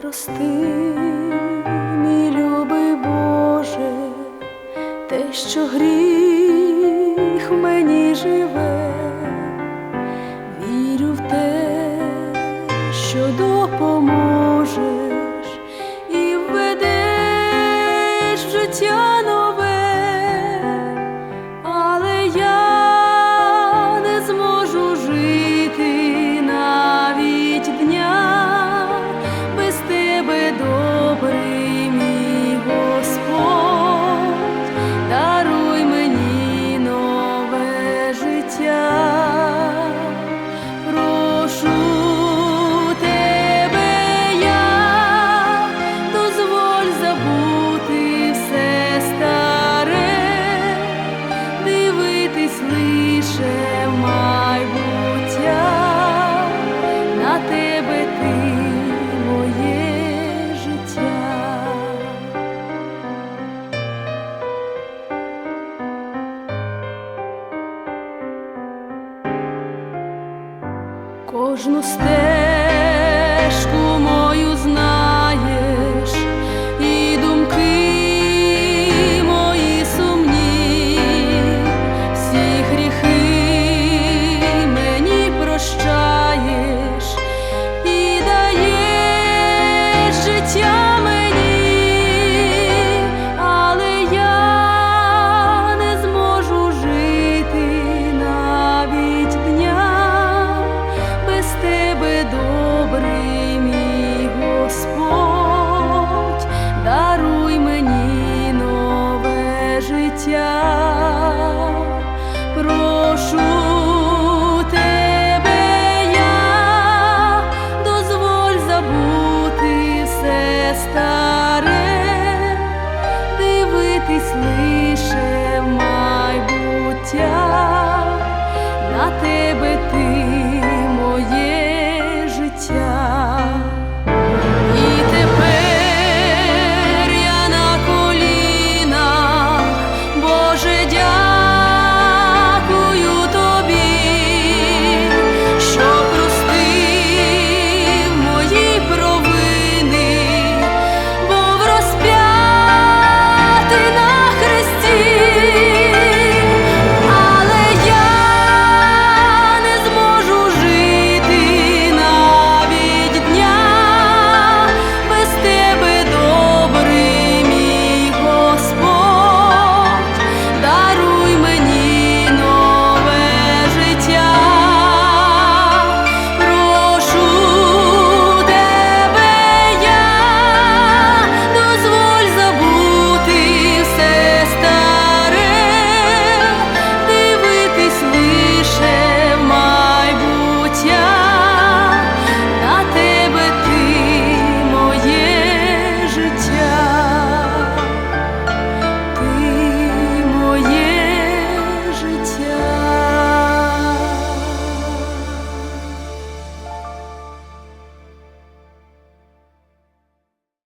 прости, мій любий Боже, те, що гріх. Nos teus. життя, прошу тебе, я дозволь забути все старе, дивитись лише майбуття на тебе ти.